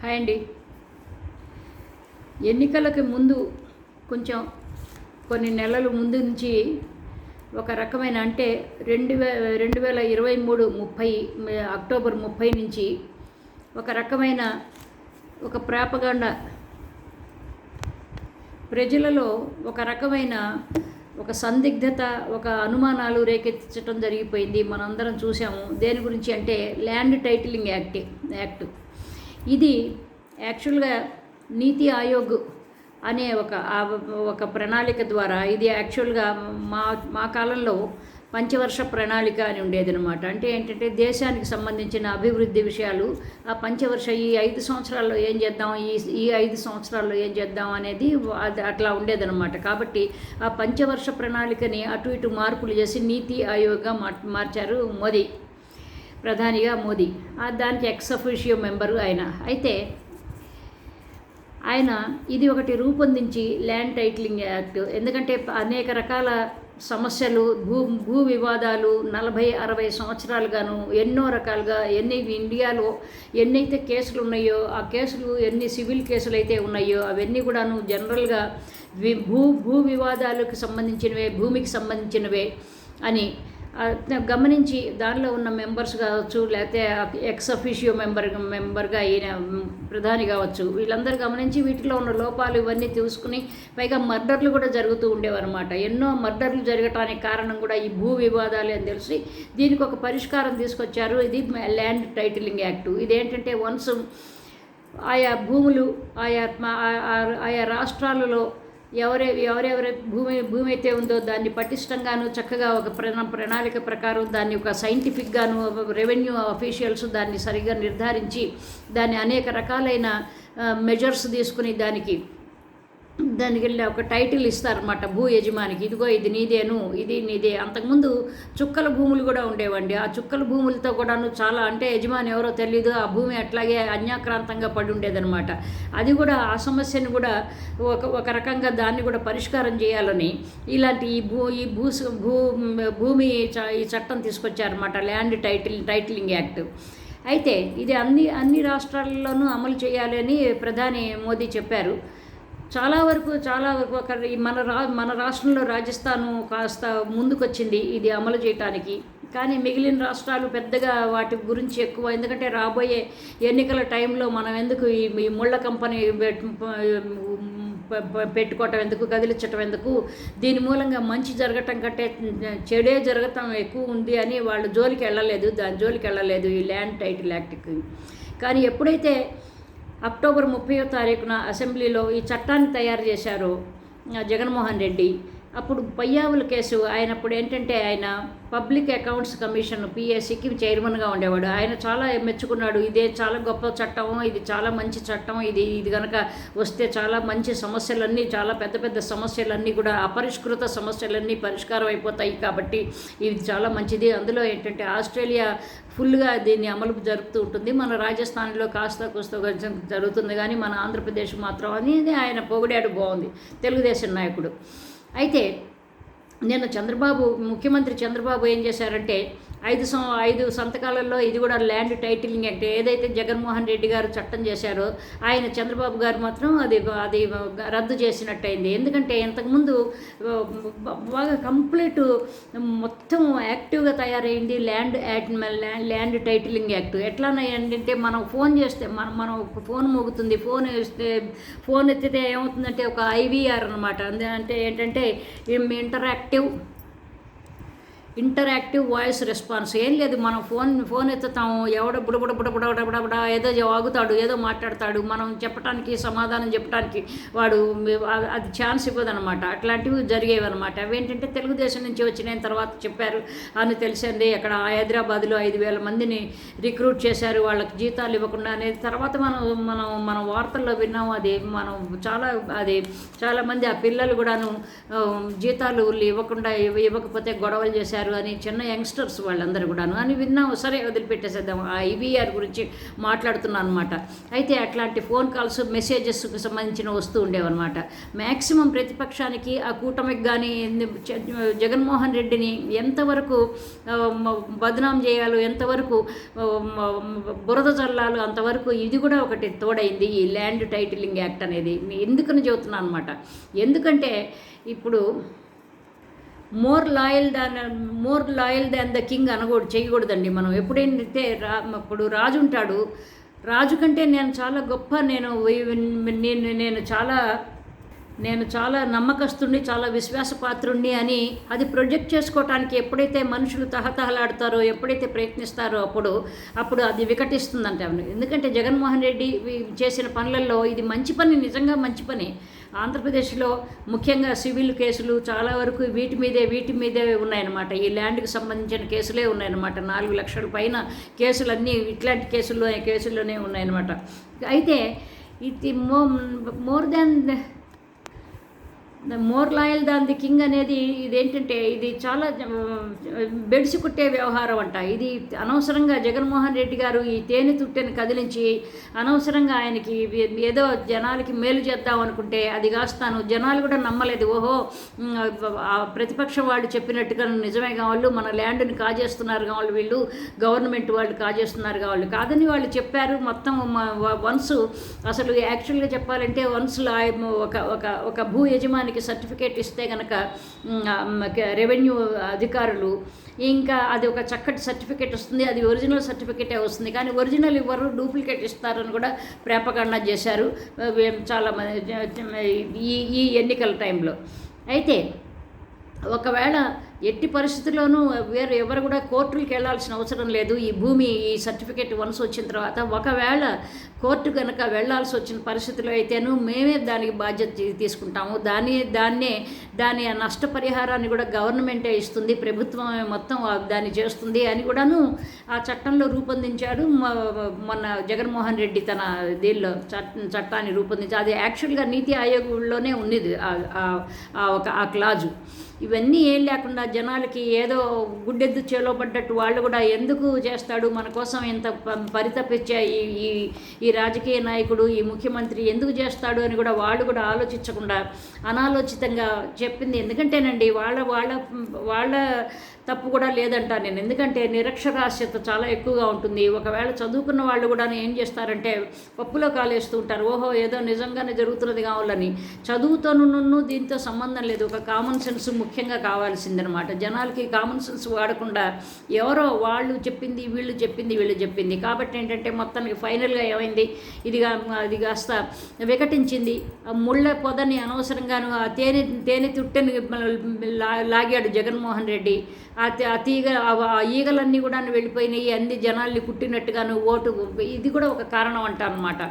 Hi అండి. ఎన్నికలకి ముందు కొంచెం కొన్ని నెలల ముందు నుంచి ఒక రకమైన అంటే రెండు వే రెండు వేల ఇరవై మూడు ముప్పై అక్టోబర్ ముప్పై నుంచి ఒక రకమైన ఒక ప్రాపగండ ప్రజలలో ఒక రకమైన ఒక సందిగ్ధత ఒక అనుమానాలు రేకెత్తించడం జరిగిపోయింది. మనందరం చూసాము దేని గురించి అంటే ల్యాండ్ టైటిలింగ్ యాక్ట్ యాక్ట్. ఇది యాక్చువల్గా నీతి ఆయోగ్ అనే ఒక ఒక ప్రణాళిక ద్వారా ఇది యాక్చువల్గా మా మా కాలంలో పంచవర్ష ప్రణాళిక అని ఉండేదన్నమాట. అంటే ఏంటంటే దేశానికి సంబంధించిన అభివృద్ధి విషయాలు ఆ పంచవర్ష ఈ ఐదు సంవత్సరాల్లో ఏం చేద్దాం ఈ ఈ ఐదు సంవత్సరాల్లో ఏం చేద్దాం అనేది అది అట్లా ఉండేదనమాట కాబట్టి ఆ పంచవర్ష ప్రణాళికని అటు ఇటు మార్పులు చేసి నీతి ఆయోగ్గా మార్ మార్చారు మోదీ. ప్రధానిగా మోదీ. ఆ దానికి ఎక్స్ అఫిషియో మెంబరు ఆయన. అయితే ఆయన ఇది ఒకటి రూపొందించి ల్యాండ్ టైటిలింగ్ యాక్ట్ ఎందుకంటే అనేక రకాల సమస్యలు భూ భూ వివాదాలు నలభై అరవై సంవత్సరాలుగాను ఎన్నో రకాలుగా ఎన్ని ఇండియాలో ఎన్నైతే కేసులు ఉన్నాయో ఆ కేసులు ఎన్ని సివిల్ కేసులు అయితే ఉన్నాయో అవన్నీ కూడాను జనరల్గా భూ భూ వివాదాలకు సంబంధించినవే భూమికి సంబంధించినవే అని గమనించి దానిలో ఉన్న మెంబర్స్ కావచ్చు లేకపోతే ఎక్స్ అఫీషియో మెంబర్ మెంబర్గా ఈయన ప్రధాని కావచ్చు వీళ్ళందరూ గమనించి వీటిలో ఉన్న లోపాలు ఇవన్నీ తీసుకుని పైగా మర్డర్లు కూడా జరుగుతూ ఉండేవన్నమాట. ఎన్నో మర్డర్లు జరగటానికి కారణం కూడా ఈ భూ వివాదాలే అని తెలిసి దీనికి ఒక పరిష్కారం తీసుకొచ్చారు. ఇది ల్యాండ్ టైటిలింగ్ యాక్ట్. ఇదేంటంటే వన్స్ ఆయా భూములు ఆయా మా- ఆయా రాష్ట్రాలలో ఎవరే ఎవరెవరి భూమి భూమి అయితే ఉందో దాన్ని పటిష్టంగాను చక్కగా ఒక ప్రణా ప్రణాళిక ప్రకారం దాన్ని ఒక సైంటిఫిక్గాను రెవెన్యూ అఫీషియల్స్ దాన్ని సరిగ్గా నిర్ధారించి దాన్ని అనేక రకాలైన మెజర్స్ తీసుకుని దానికి దానికి వెళ్ళి ఒక టైటిల్ ఇస్తారనమాట భూ యజమానికి. ఇదిగో ఇది నీదేను ఇది నీదే. అంతకుముందు చుక్కల భూములు కూడా ఉండేవండి. ఆ చుక్కల భూములతో కూడాను చాలా అంటే యజమాని ఎవరో తెలియదు ఆ భూమి అట్లాగే అన్యాక్రాంతంగా పడి ఉండేదనమాట అది కూడా ఆ సమస్యను కూడా ఒక ఒక రకంగా దాన్ని కూడా పరిష్కారం చేయాలని ఇలాంటి ఈ భూ ఈ భూ భూ భూమి చ- ఈ చట్టం తీసుకొచ్చారన్నమాట ల్యాండ్ టైటిల్ టైటిలింగ్ యాక్ట్ అయితే ఇది అన్ని అన్ని రాష్ట్రాల్లోనూ అమలు చేయాలని ప్రధాని మోదీ చెప్పారు. చాలా వరకు చాలా వరకు అక్కడ మన రా మన రాష్ట్రంలో రాజస్థాను కాస్త ముందుకొచ్చింది ఇది అమలు చేయటానికి. కానీ మిగిలిన రాష్ట్రాలు పెద్దగా వాటి గురించి ఎక్కువ ఎందుకంటే రాబోయే ఎన్నికల టైంలో మనం ఎందుకు ఈ ముళ్ళ కంపెనీ పెట్- పెట్టుకోవటం ఎందుకు కదిలించటం ఎందుకు? దీని మూలంగా మంచి జరగటం కంటే చెడే జరగటం ఎక్కువ ఉంది అని వాళ్ళు జోలికి వెళ్ళలేదు దాని జోలికి వెళ్ళలేదు ఈ ల్యాండ్ టైటిల్ యాక్ట్కి. కానీ ఎప్పుడైతే అక్టోబర్ ముప్పయో తారీఖున అసెంబ్లీలో ఈ చట్టాన్ని తయారు చేశారు జగన్మోహన్ రెడ్డి. అప్పుడు పయ్యావుల కేసు ఆయన అప్పుడు ఏంటంటే ఆయన పబ్లిక్ అకౌంట్స్ కమిషన్ పిఎస్సికి చైర్మన్గా ఉండేవాడు. ఆయన చాలా మెచ్చుకున్నాడు. ఇదే చాలా గొప్ప చట్టం ఇది చాలా మంచి చట్టం ఇది ఇది కనుక వస్తే చాలా మంచి సమస్యలన్నీ చాలా పెద్ద పెద్ద సమస్యలన్నీ కూడా అపరిష్కృత సమస్యలన్నీ పరిష్కారం అయిపోతాయి కాబట్టి ఇది చాలా మంచిది. అందులో ఏంటంటే ఆస్ట్రేలియా ఫుల్గా దీన్ని అమలు జరుపుతూ ఉంటుంది. మన రాజస్థాన్లో కాస్త కోస్త జరుగుతుంది కానీ మన ఆంధ్రప్రదేశ్ మాత్రం అనేది ఆయన పొగిడాడు బాగుంది. తెలుగుదేశం నాయకుడు. అయితే నిన్న చంద్రబాబు ముఖ్యమంత్రి చంద్రబాబు ఏం చేశారంటే ఐదు సం ఐదు సంతకాలలో ఇది కూడా ల్యాండ్ టైటిలింగ్ యాక్ట్ ఏదైతే జగన్మోహన్ రెడ్డి గారు చట్టం చేశారో ఆయన చంద్రబాబు గారు మాత్రం అది అది రద్దు చేసినట్టయింది. ఎందుకంటే ఇంతకుముందు బాగా కంప్లీట్ మొత్తం యాక్టివ్గా తయారైంది land act land titling act. ఎట్లా ఏంటంటే మనం ఫోన్ చేస్తే మనం మనం ఫోన్ మోగుతుంది ఫోన్ వేస్తే ఫోన్ ఎత్తితే ఏమవుతుందంటే ఒక ఐవీఆర్ అనమాట అంటే ఏంటంటే interact interactive interactive voice response ఏం లేదు మనం ఫోన్ ఫోన్ ఎత్తుతాము ఎవడ బుడబుడ బుడబుడ బుడబుడ ఏదో ఆగుతాడు ఏదో మాట్లాడతాడు మనం చెప్పడానికి సమాధానం చెప్పడానికి వాడు అది ఛాన్స్ ఇవ్వదనమాట అట్లాంటివి జరిగేవి అనమాట అవేంటంటే తెలుగుదేశం నుంచి వచ్చిన తర్వాత చెప్పారు అని తెలిసింది. అక్కడ హైదరాబాద్లో ఐదు వేల మందిని రిక్రూట్ చేశారు. వాళ్ళకి జీతాలు ఇవ్వకుండా అనేది తర్వాత మనం మనం మన వార్తల్లో విన్నాము అది మనం చాలా అది చాలామంది ఆ పిల్లలు కూడాను జీతాలు ఇవ్వకుండా ఇవ్వ- ఇవ్వకపోతే గొడవలు చేశారు. చేశారు అని చిన్న యంగ్స్టర్స్ వాళ్ళందరూ కూడాను. అని విన్నాము. సరే వదిలిపెట్టేసేద్దాం ఆ ఐబీఆర్ గురించి మాట్లాడుతున్నాను అనమాట అయితే అట్లాంటి ఫోన్ కాల్స్ మెసేజెస్కి సంబంధించిన వస్తూ ఉండేవన్నమాట. మ్యాక్సిమం ప్రతిపక్షానికి ఆ కూటమికి కానీ జగన్మోహన్ రెడ్డిని ఎంతవరకు బదనాం చేయాలో ఎంతవరకు బురద చల్లాలో అంతవరకు ఇది కూడా ఒకటి తోడైంది ఈ ల్యాండ్ టైటిలింగ్ యాక్ట్ అనేది. ఎందుకని చెబుతున్నాను అనమాట ఎందుకంటే ఇప్పుడు more loyal than more loyal than the king అనకూడదు చేయకూడదండి మనం. ఎప్పుడైతే రా ఇప్పుడు రాజు ఉంటాడు రాజు కంటే నేను చాలా గొప్ప నేను నేను నేను చాలా నేను చాలా నమ్మకస్తుడిని చాలా విశ్వాసపాత్రుణ్ణి అని అది ప్రొజెక్ట్ చేసుకోవటానికి ఎప్పుడైతే మనుషులు తహతహలాడతారో ఎప్పుడైతే ప్రయత్నిస్తారో అప్పుడు అప్పుడు అది వికటిస్తుందంట. ఎందుకంటే జగన్మోహన్ రెడ్డి చేసిన పనులలో ఇది మంచి పని నిజంగా మంచి పని. ఆంధ్రప్రదేశ్లో ముఖ్యంగా సివిల్ కేసులు చాలా వరకు వీటి మీదే వీటి మీదే ఉన్నాయన్నమాట. ఈ ల్యాండ్కి సంబంధించిన కేసులే ఉన్నాయన్నమాట. నాలుగు లక్షల పైన కేసులన్నీ ఇట్లాంటి కేసుల్లో కేసుల్లోనే ఉన్నాయన్నమాట. అయితే ఇది మో more than more loyal than the king అనేది ఇదేంటంటే ఇది చాలా బెడిసి కుట్టే వ్యవహారం అంట. ఇది అనవసరంగా జగన్మోహన్ రెడ్డి గారు ఈ తేనె తుట్టెని కదిలించి అనవసరంగా ఆయనకి ఏదో జనాలకి మేలు చేద్దాం అనుకుంటే అది కాస్తాను. జనాలు కూడా నమ్మలేదు. ఓహో ప్రతిపక్షం వాళ్ళు చెప్పినట్టుగా నిజమే కావాలి మన ల్యాండ్ని కాజేస్తున్నారు కావాలి వీళ్ళు గవర్నమెంట్ వాళ్ళు కాజేస్తున్నారు కావాలి కాదని వాళ్ళు చెప్పారు మొత్తం వన్స్. అసలు యాక్చువల్గా చెప్పాలంటే వన్స్ ఒక ఒక ఒక భూ యజమానికి సర్టిఫికేట్ ఇస్తే కనుక రెవెన్యూ అధికారులు ఇంకా అది ఒక చక్కటి సర్టిఫికేట్ వస్తుంది. అది ఒరిజినల్ సర్టిఫికేటే వస్తుంది. కానీ ఒరిజినల్ ఇవ్వరు డూప్లికేట్ ఇస్తారని కూడా ప్రేపగండ చేశారు. చాలా ఈ ఈ ఎన్నికల టైంలో. అయితే ఒకవేళ ఎట్టి పరిస్థితుల్లోనూ వేరే ఎవరు కూడా కోర్టులకు వెళ్ళాల్సిన అవసరం లేదు. ఈ భూమి ఈ సర్టిఫికేట్ వన్స్ వచ్చిన తర్వాత ఒకవేళ కోర్టు కనుక వెళ్ళాల్సి వచ్చిన పరిస్థితిలో అయితేను మేమే దానికి బాధ్యత తీసుకుంటాము. దాని దాన్నే దాని ఆ నష్టపరిహారాన్ని కూడా గవర్నమెంటే ఇస్తుంది. ప్రభుత్వం మొత్తం దాన్ని చేస్తుంది అని కూడాను ఆ చట్టంలో రూపొందించాడు. మొన్న జగన్మోహన్ రెడ్డి తన దీనిలో చట్ చట్టాన్ని రూపొందించాడు. అది యాక్చువల్గా నీతి ఆయోగ్లోనే ఉన్నది ఒక ఆ క్లాజు. ఇవన్నీ ఏం లేకుండా జనాలకి ఏదో గుడ్డెద్దు చేలోపడ్డట్టు వాళ్ళు కూడా ఎందుకు చేస్తాడు? మన కోసం ఇంత ప- పరితపించే ఈ ఈ ఈ రాజకీయ నాయకుడు ఈ ముఖ్యమంత్రి ఎందుకు చేస్తాడు అని కూడా వాళ్ళు కూడా ఆలోచించకుండా అనాలోచితంగా చెప్పింది. ఎందుకంటేనండి వాళ్ళ వాళ్ళ వాళ్ళ తప్పు కూడా లేదంట నేను. ఎందుకంటే నిరక్షరాస్యత చాలా ఎక్కువగా ఉంటుంది. ఒకవేళ చదువుకున్న వాళ్ళు కూడా ఏం చేస్తారంటే పప్పులో కాలేస్తూ ఉంటారు. ఓహో ఏదో నిజంగానే జరుగుతున్నది కావాలని. చదువుతోనూ దీంతో సంబంధం లేదు. ఒక కామన్ సెన్స్ ముఖ్యంగా కావాల్సిందనమాట జనాలకి కామన్ సెన్స్ వాడకుండా ఎవరో వాళ్ళు చెప్పింది వీళ్ళు చెప్పింది వీళ్ళు చెప్పింది. కాబట్టి ఏంటంటే మొత్తానికి ఫైనల్గా ఏమైంది? ఇదిగా అది కాస్త వికటించింది. ముళ్ళ పొదని అనవసరంగాను ఆ తేనె తేనె తుట్టెని లాగాడు జగన్మోహన్ రెడ్డి. ఆ తీగ ఆ- ఈగలన్నీ కూడా వెళ్ళిపోయినాయి. అన్ని జనాల్ని కుట్టినట్టుగాను ఓటు ఇది కూడా ఒక కారణం అంట అనమాట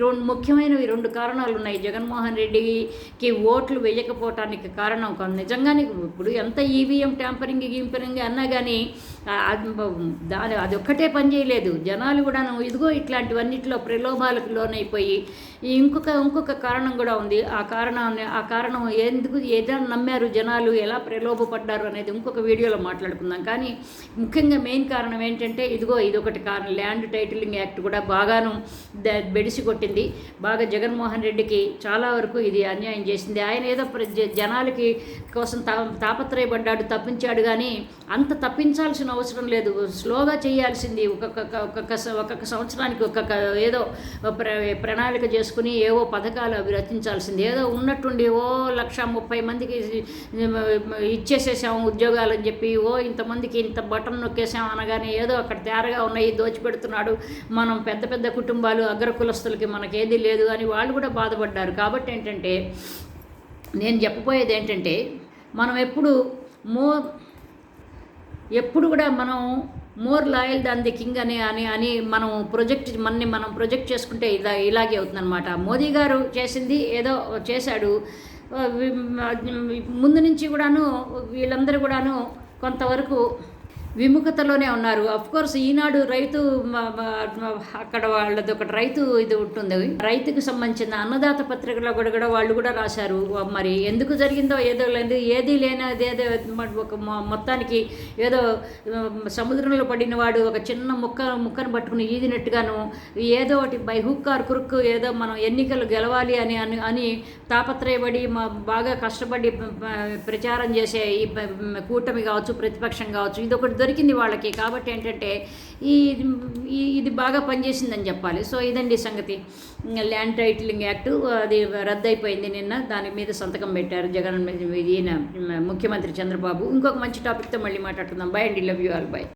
రెండు ముఖ్యమైనవి రెండు కారణాలు ఉన్నాయి జగన్మోహన్ రెడ్డికి ఓట్లు వేయకపోవటానికి కారణం నిజంగానే నిజంగానే ఇప్పుడు ఎంత ఈవీఎం ట్యాంపరింగ్ గింపరింగ్ అన్నా కానీ దాని అది ఒక్కటే పని చేయలేదు. జనాలు కూడాను ఇదిగో ఇట్లాంటివన్నిటిలో ప్రలోభాలకు లోనైపోయి ఇంకొక ఇంకొక కారణం కూడా ఉంది. ఆ కారణాన్ని ఆ కారణం ఎందుకు ఏదైనా నమ్మారు జనాలు ఎలా ప్రలోభపడ్డారు అనేది ఇంకొక వీడియోలో మాట్లాడుకుందాం. కానీ ముఖ్యంగా మెయిన్ కారణం ఏంటంటే ఇదిగో ఇదొకటి కారణం. ల్యాండ్ టైటిలింగ్ యాక్ట్ కూడా బాగాను బెడిసి కొట్టింది బాగా జగన్మోహన్ రెడ్డికి చాలా వరకు ఇది అన్యాయం చేసింది. ఆయన ఏదో జనాలకి కోసం తా తాపత్రయపడ్డాడు తప్పించాడు కానీ అంత తప్పించాల్సిన అవసరం లేదు. స్లోగా చేయాల్సింది ఒక్కొక్క ఒక్కొక్క ఒక్కొక్క సంవత్సరానికి ఒక్కొక్క ఏదో ప్ర ప్రణాళిక చేసుకుని ఏవో పథకాలు అవి రచించాల్సింది. ఏదో ఉన్నట్టుండి ఓ లక్ష ముప్పై మందికి ఇచ్చేసేసాము ఉద్యోగాలు అని చెప్పి ఓ ఇంతమందికి ఇంత బటన్ నొక్కేసాం అనగానే ఏదో అక్కడ తేరగా ఉన్నాయి దోచిపెడుతున్నాడు. మనం పెద్ద పెద్ద కుటుంబాలు అగ్ర కులస్తులకి మనకేది లేదు అని వాళ్ళు కూడా బాధపడ్డారు. కాబట్టి ఏంటంటే నేను చెప్పబోయేది ఏంటంటే మనం ఎప్పుడు మో ఎప్పుడు కూడా మనం more loyal than the king అని అని అని మనం ప్రొజెక్ట్ మనని మనం ప్రొజెక్ట్ చేసుకుంటే ఇలా ఇలాగే అవుతుందన్నమాట. మోదీ గారు చేసింది ఏదో చేశాడు. ముందు నుంచి కూడాను వీళ్ళందరూ కూడాను కొంతవరకు విముఖతలోనే ఉన్నారు. అఫ్ కోర్స్ ఈనాడు రైతు అక్కడ వాళ్ళది ఒకటి రైతు ఇది ఉంటుంది. రైతుకు సంబంధించిన అన్నదాత పత్రికలో కూడా కూడా వాళ్ళు కూడా రాశారు. మరి ఎందుకు జరిగిందో ఏదో లేదు ఏది లేనిది ఏదో ఒక మొత్తానికి ఏదో సముద్రంలో పడిన వాడు ఒక చిన్న ముక్క ముక్కను పట్టుకుని ఈదినట్టుగాను ఏదో ఒకటి బై హుక్ ఆర్ కురుక్ ఏదో మనం ఎన్నికలు గెలవాలి అని అని అని తాపత్రయపడి మా బాగా కష్టపడి ప్రచారం చేసే ఈ కూటమి కావచ్చు ప్రతిపక్షం కావచ్చు ఇది ఒకటి దొరికింది వాళ్ళకి. కాబట్టి ఏంటంటే ఈ ఈ- ఇది బాగా పనిచేసిందని చెప్పాలి. సో ఇదండి సంగతి. ల్యాండ్ టైటిలింగ్ యాక్ట్ అది రద్దయిపోయింది నిన్న. దాని మీద సంతకం పెట్టారు జగన్ ఈయన ముఖ్యమంత్రి చంద్రబాబు. ఇంకొక మంచి టాపిక్తో మళ్ళీ మాట్లాడుకుందాం. బై అండి. Love you all by